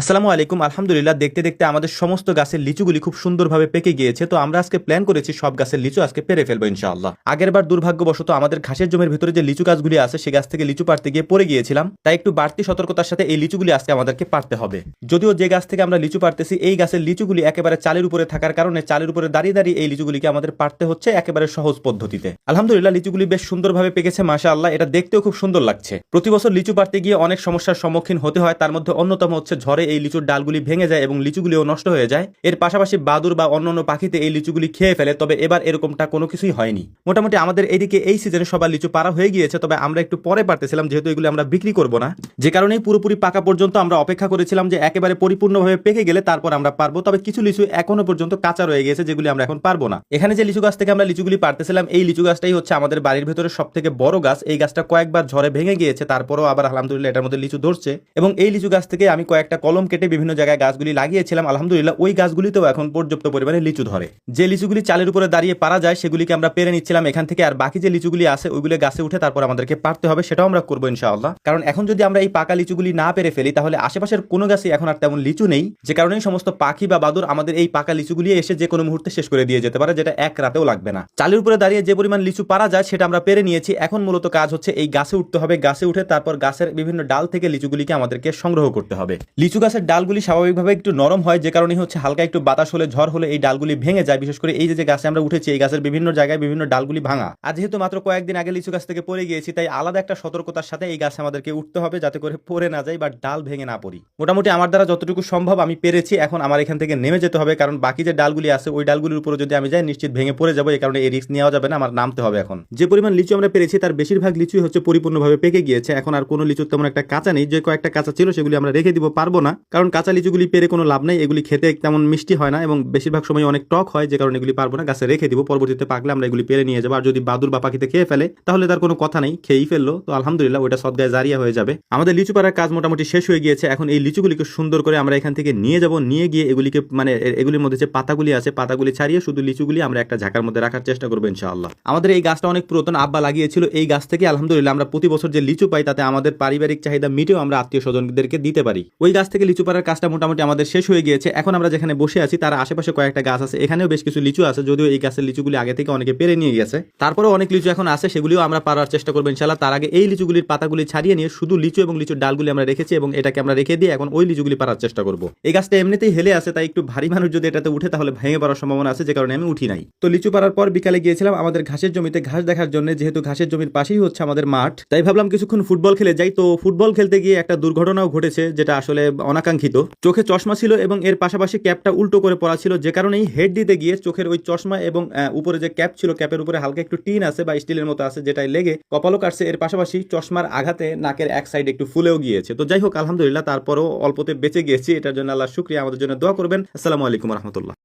আসসালামু আলাইকুম। আলহামদুলিল্লাহ, দেখতে দেখতে আমাদের সমস্ত গাছের লিচুগুলি খুব সুন্দরভাবে পেকে গিয়েছে। তো আমরা আজকে প্ল্যান করেছি সব গাছের লিচু আজকে পেরে ফেলব ইনশাআল্লাহ। আগের বার দুর্ভাগ্যবশত আমাদের ঘাসের জমির ভিতরে যে লিচু গাছগুলি আছে, সে গাছ থেকে লিচু পাড়তে গিয়ে পড়ে গিয়েছিলাম। তাই একটু বাড়তি সতর্কতার সাথে এই লিচুগুলি আজকে আমাদেরকে পারতে হবে। যদিও যে গাছ থেকে আমরা লিচু পারতেছি এই গাছের লিচুগুলি একেবারে চালের উপরে থাকার কারণে চালের উপরে দাঁড়িয়ে দাঁড়িয়ে এই লিচুগুলিকে আমাদের পারতে হচ্ছে একেবারে সহজ পদ্ধতিতে। আলহামদুলিল্লাহ, লিচুগুলি বেশ সুন্দরভাবে পেকেছে মাসা আল্লাহ এটা দেখতেও খুব সুন্দর লাগছে। প্রতি বছর লিচু পারতে গিয়ে অনেক সমস্যার সম্মুখীন হতে হয়। তার মধ্যে অন্যতম হচ্ছে ঝড়ে এই লিচুর ডালগুলি ভেঙে যায় এবং লিচুগুলিও নষ্ট হয়ে যায়। এর পাশাপাশি বাদুর বা অন্যান্য পাখিতে এই লিচুগুলি খেয়ে ফেলে, তবে এবার এরকমটা কোনো কিছুই হয়নি। মোটামুটি আমাদের এইদিকে এই সিজনে সবার লিচু পারা হয়ে গিয়েছে, তবে আমরা একটু পরে পারতেছিলাম, যেহেতু এগুলি আমরা বিক্রি করব না। যে কারণেই পুরোপুরি পাকা পর্যন্ত আমরা অপেক্ষা করেছিলাম যে একেবারে পরিপূর্ণভাবে পেকে গেলে তারপর আমরা পারব, তবে কিছু লিচু এখনও পর্যন্ত কাঁচা রয়ে গেছে যেগুলি আমরা এখন পারব না। এখানে যে লিচু গাছ থেকে আমরা লিচুগুলি পারতেছিলাম, এই লিচু গাছটাই হচ্ছে আমাদের বাড়ির ভেতরে সব থেকে বড় গাছ। এই গাছটা কয়েকবার ঝড়ে ভেঙে গিয়েছে, তারপরও আবার আলহামদুলিল্লাহ এটার মধ্যে লিচু ধরছে। এবং এই লিচু গাছ থেকে আমি কয়েকটা কলম কেটে বিভিন্ন জায়গায় গাছগুলি লাগিয়েছিলাম, আলহামদুলিল্লাহ ওই গাছগুলিতেও এখন পর্যাপ্ত পরিমাণে লিচু ধরে। যে লিচুগুলি চালের উপরে দাঁড়িয়ে পারা যায়, সেগুলিকে আমরা পেরে নিচ্ছিলাম এখান থেকে, আর বাকি যে লিচুগুলি আছে, ওইগুলো গাছে উঠে তারপর আমাদেরকে পারতে হবে, সেটাও আমরা করব ইনশাআল্লাহ। কারণ এখন যদি আমরা এই পাকা লিচুগুলি না পেরে ফেলি, তাহলে আশেপাশের কোনো গাছে এখন আর তেমন লিচু নেই। যে কারণে সমস্ত পাখি বা বাদুর আমাদের এই পাকা লিচুগুলি এসে যে কোনো মুহূর্তে শেষ করে দিয়ে যেতে পারে, যেটা এক রাতেও লাগবে না। চালের উপরে দাঁড়িয়ে যে পরিমাণ লিচু পারা যায়, সেটা আমরা পেরে নিয়েছি। এখন মূলত কাজ হচ্ছে এই গাছে উঠতে হবে, গাছে উঠে তারপর গাছের বিভিন্ন ডাল থেকে লিচুগুলিকে আমাদেরকে সংগ্রহ করতে হবে। লিচু গাছের ডালগুলি স্বাভাবিকভাবে একটু নরম হয়, যে কারণে হচ্ছে হালকা একটু বাতাস হলে, ঝড় হলে এই ডালগুলি ভেঙে যায়। বিশেষ করে এই যে যে গাছে আমরা উঠেছি, এই গাছের বিভিন্ন জায়গায় বিভিন্ন ডালগুলি ভাঙা। আর যেহেতু মাত্র কয়েকদিন আগে লিচু গাছ থেকে পড়ে গিয়েছি, তাই আলাদা একটা সতর্কতার সাথে এই গাছে আমাদেরকে উঠতে হবে, যাতে করে পড়ে না যায় বা ডাল ভেঙে না পড়ি। মোটামুটি আমার দ্বারা যতটুকু সম্ভব আমি পেরেছি, এখন আমার এখান থেকে নেমে যেতে হবে, কারণ বাকি যে ডালগুলি আছে, ওই ডালগুলির উপরে যদি আমি যাই, নিশ্চিত ভেঙে পড়ে যাব, এই কারণে এই রিস্ক নেওয়া যাবে না, আমার নামতে হবে এখন। যে পরিমাণ লিচু আমরা পেরেছি, তার বেশিরভাগ লিচুই হচ্ছে পরিপূর্ণভাবে পেকে গিয়েছে, এখন আর কোনো লিচুর তেমন একটা কাঁচা নেই, যে কয়েকটা কাঁচা ছিল সেগুলি আমরা রেখে দিব, পারব না। কারণ কাঁচা লিচুগুলি পেরে কোনো লাভ নেই, এগুলি খেতে তেমন মিষ্টি হয় না এবং বেশিরভাগ সময় অনেক টক হয়, যে কারণে এগুলি পারব না, গাছে রেখে দিব, পরবর্তীতে পাকলে আমরা এগুলি পেরে নিয়ে যাব। আর যদি বাদুর বা পাখিতে খেয়ে ফেলে, তাহলে তার কোনো কথা নেই, খেয়েই ফেলল। তো আলহামদুলিল্লাহ ওইটা সদগায় জারিয়া হয়ে যাবে। আমাদের লিচু পাড়ার কাজ মোটামুটি শেষ হয়ে গিয়েছে। এখন এই লিচুগুলিকে সুন্দর করে আমরা এখান থেকে নিয়ে যাব। নিয়ে গিয়ে এগুলিকে মানে এগুলির মধ্যে যে পাতাগুলি আছে, পাতাগুলি ছাড়িয়ে শুধু লিচুগুলি আমরা একটা ঝাঁকার মধ্যে রাখার চেষ্টা করব ইনশাআল্লাহ। আমাদের এই গাছটা অনেক পুরাতন, আব্বা লাগিয়েছিল। এই গাছ থেকে আলহামদুলিল্লাহ আমরা প্রতি বছর যে লিচু পাই, তাতে আমাদের পারিবারিক চাহিদা মিটেও আমরা আত্মীয় স্বজনদেরকে দিতে পারি। ওই গাছ লিচু পাড়ার কাজটা মোটামুটি আমাদের শেষ হয়ে গিয়েছে। এখন আমরা যেখানে বসে আছি, তার আশেপাশে কয়েকটা গাছ আছে। এখানেও বেশ কিছু লিচু আছে, যদিও এই গাছের লিচুগুলি আগে থেকে অনেকে পেরে নিয়ে গেছে। তারপরেও অনেক লিচু এখন আছে, সেগুলিও আমরা পারার চেষ্টা করব ইনশাল্লাহ তার আগে এই লিচুগুলির পাতাগুলি ছাড়িয়ে নিয়ে শুধু লিচু এবং লিচুর ডালগুলি আমরা রেখেছি এবং এটাকে আমরা রেখে দিয়ে এখন ওই লিচুগুলি পারার চেষ্টা করব। এই গাছটা এমনিতেই হেলে আছে, তাই একটু ভারী মানুষ যদি এটাতে উঠে তাহলে ভেঙে পড়ার সম্ভাবনা আছে, যে কারণে আমি উঠি নাই। তো লিচু পারার পর বিকালে গিয়েছিলাম আমাদের ঘাসের জমিতে, ঘাস দেখার জন্য, যেহেতু ঘাসের জমির পাশেই হচ্ছে আমাদের মাঠ, তাই ভাবলাম কিছুক্ষণ ফুটবল খেলে যাই। তো ফুটবল খেলতে গিয়ে একটা দুর্ঘটনাও ঘটেছে, যেটা আসলে অনাকাঙ্ক্ষিত। চোখে চশমা ছিল এবং এর পাশাপাশি ক্যাপটা উল্টো করে পড়া ছিল, যে কারণেই হেড দিতে গিয়ে চোখের ওই চশমা এবং উপরে যে ক্যাপ ছিল, ক্যাপের উপরে হালকা একটু টিন আছে বা স্টিলের মতো আছে, যেটাই লেগে কপালও কাটছে। এর পাশাপাশি চশমার আঘাতে নাকের এক সাইড একটু ফুলেও গিয়েছে। তো যাই হোক, আলহামদুলিল্লাহ, তারপরও অল্পতে বেঁচে গিয়েছি। এটার জন্য আল্লাহ শুক্রিয়া। আমাদের জন্য দোয়া করবেন। আসসালামু আলাইকুম রহমতুল্লাহ।